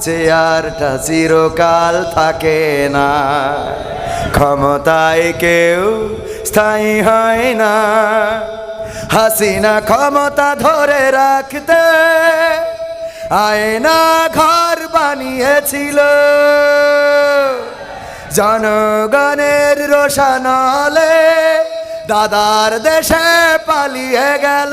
চেয়ারটা চিরকাল থাকে না। ক্ষমতায় কেউ স্থায়ী হয় না। হাসিনা ক্ষমতা ধরে রাখতে আয়না ঘর বানিয়েছিল। জনগণের রোশানলে দাদার দেশে পালিয়ে গেল।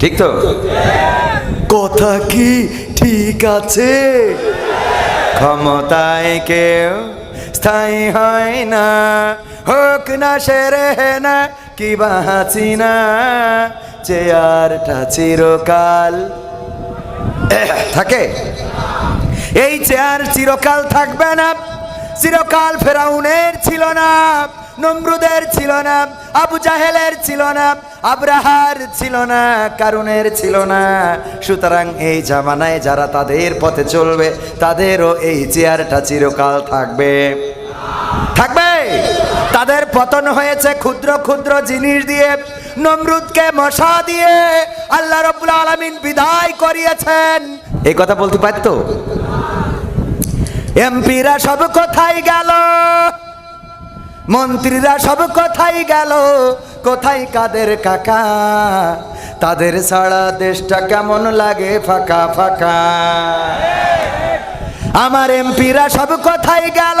ঠিক তো? কথা কি ঠিক আছে? ক্ষমতায় কেউ স্থায়ী হয় না হোক না সেরে না কি বাঁচি না চেয়ারটা চিরকাল। থাকে। এই চেয়ার চিরকাল থাকবে না চিরকাল ফেরাউনের ছিল না নমরুদের ছিল না আবু জাহেলের ছিল না আব্রাহার ছিল না কারণের ছিল না। সুতরাং এই জামানায় যারা তাদের পথে চলবে, তাদেরও এই চেয়ারটা চিরকাল থাকবে। থাকবে? তাদের পতন হয়েছে ক্ষুদ্র ক্ষুদ্র জিনিস দিয়ে, নমরুদকে মশা দিয়ে। আল্লাহ রব্বুল আলমিন বিদায় করিয়েছেন। এই কথা বলতে পারতো? এমপিরা সব কোথায় গেল? মন্ত্রীরা সব কোথায় গেল। কোথায় কাদের কাকা? তাদের ছাড়া দেশটা কেমন লাগে? ফাঁকা ফাঁকা। আমার এমপিরা সব কোথায় গেল।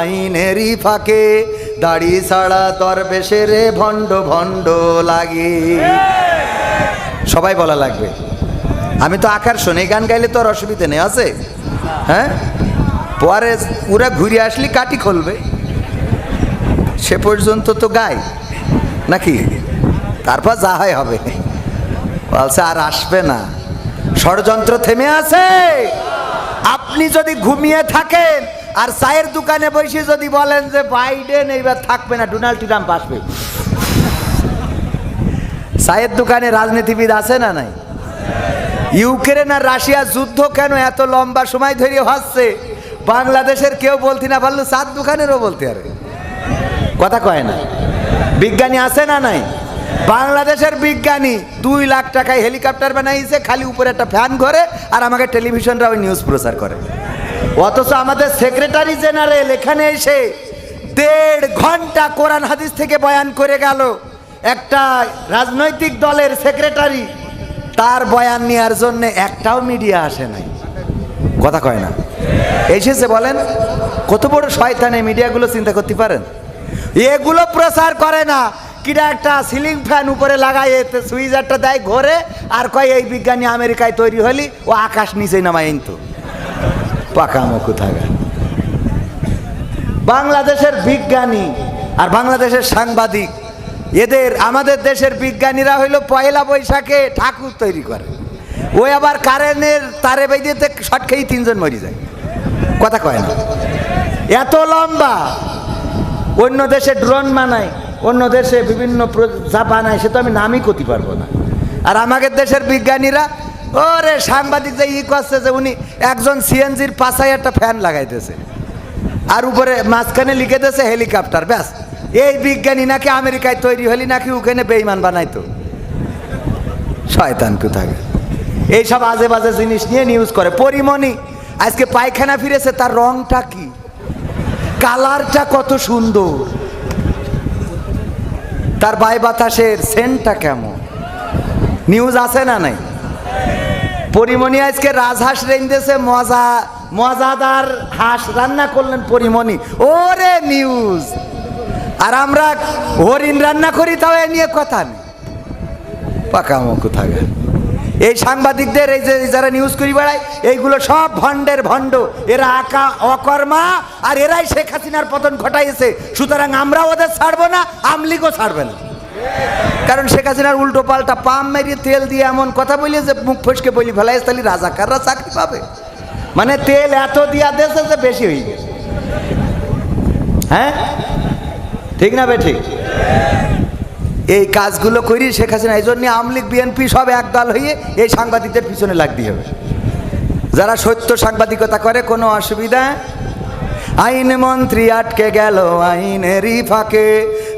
আইনেরই ফাঁকে, দাড়ি ছাড়া দরবেশে রে ভণ্ড ভণ্ড লাগে। সবাই বলা লাগবে। আমি তো আকার শুনে, গান গাইলে তো আর অসুবিধা নেই, আছে? হ্যাঁ? পরে পুরা ঘুরে আসলি কাটি খুলবে। সে পর্যন্ত তো গাই, নাকি? তারপর যা হয় হবে। বলছে, আর আসবে না। ষড়যন্ত্র থেমে আছে। আপনি যদি ঘুমিয়ে থাকেন আর চায়ের দোকানে বসে যদি বলেন যে বাইডেন এইবার থাকবে না, ডোনাল্ড ট্রাম্প আসবে। চায়ের দোকানে রাজনীতিবিদ আছে না নাই? ইউক্রেন আর রাশিয়া যুদ্ধ কেন এত লম্বা সময় ধরে হচ্ছে? বাংলাদেশের কেউ বলতে না পারল চার দোকানেরও বলতে পারে কথা কয় না। বিজ্ঞানী আছে না নাই? বাংলাদেশের বিজ্ঞানী দুই লাখ টাকায় হেলিকপ্টার বানাইছে, খালি উপরে একটা ফ্যান ঘরে, আর আমাকে টেলিভিশনরা ওই নিউজ প্রচার করে। অথচ আমাদের সেক্রেটারি জেনারেল এখানে এসে দেড় ঘণ্টা কোরআন হাদিস থেকে বয়ান করে গেল। একটা রাজনৈতিক দলের সেক্রেটারি তার বয়ান নেওয়ার জন্য একটাও মিডিয়া আসে নাই। কথা কয় না। এসেছে বলেন, কত বড় শয়তানে মিডিয়াগুলো চিন্তা করতে পারেন? এগুলো প্রচার করে না। কিরা একটা সিলিং ফ্যান উপরে লাগাই এতে সুইজারটা দেয় ঘরে, আর কয়, এই বিজ্ঞানী আমেরিকায় তৈরি হলি, ও আকাশ নিচে নামায় তো পাকা মুখ থাকা বাংলাদেশের বিজ্ঞানী আর বাংলাদেশের সাংবাদিক, এদের, আমাদের দেশের বিজ্ঞানীরা হইল পয়লা বৈশাখে ঠাকুর তৈরি করে। ওই আবার কারেন্টের তারে বেঁধেতে শট খেয়েই তিনজন মরি যায়। কথা কয় না। এত লম্বা। অন্য দেশে ড্রোন বানায়, অন্য দেশে বিভিন্ন যা বানায়, সে তো আমি নামই করতে পারব না। আর আমাদের দেশের বিজ্ঞানীরা ওরে সাংবাদিক যে ই করছে যে উনি একজন সিএনজির পাশায় একটা ফ্যান লাগাইতেছে। আর উপরে মাঝখানে লিখে দিয়েছে হেলিকপ্টার, ব্যাস। এই বিজ্ঞানী নাকি আমেরিকায় তৈরি হলি নাকি ওখানে বেইমান বানাইতো। শয়তান কোথাকে এইসব আজে বাজে জিনিস নিয়ে নিউজ করে। পরিমণি, আজকে পায়খানা ফিরেছে, তার রংটা কি? কালারটা কত সুন্দর। তার বাই বাতাসের সেন্টটা কেমন? নিউজ আছে না নাই? পরিমণি আজকে রাজহাঁস রেঞ্জেছে মজা, মজাদার হাঁস রান্না করলেন পরিমণি। ওরে নিউজ আর আমরা হরিণ রান্না করি, তাও এ নিয়ে কথা নেই। পাকামো কোথায় এই সাংবাদিকদের, এই যে যারা নিউজ করি বেড়ায়, এইগুলো সব ভণ্ডের ভণ্ড। এরা আকা অকর্মা, আর এরাই শেখ হাসিনার পতন ঘটাইছে। সুতরাং আমরা ওদের ছাড়বো না, আমলিগও ছাড়বে না। কারণ শেখ হাসিনার উল্টো পাল্টা পাম মেরিয়ে তেল দিয়ে এমন কথা বলি যে মুখ ফসকে বলি ফেলাই তাহলে রাজাকাররা চাকরি পাবে? মানে তেল এত দিয়া দেশে যে বেশি হয়ে গেছে। হ্যাঁ? ঠিক না বে ঠিক? এই কাজগুলো করি শেখ হাসিনা, এই জন্য আমলিগ বিএনপি সব একদল হয়ে এই সাংবাদিকদের পিছনে লাগতে হবে। যারা সত্য সাংবাদিকতা করে, কোনো অসুবিধা? আইন মন্ত্রী আটকে গেল আইনেরই ফাঁকে।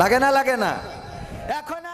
লাগে না লাগে না। এখন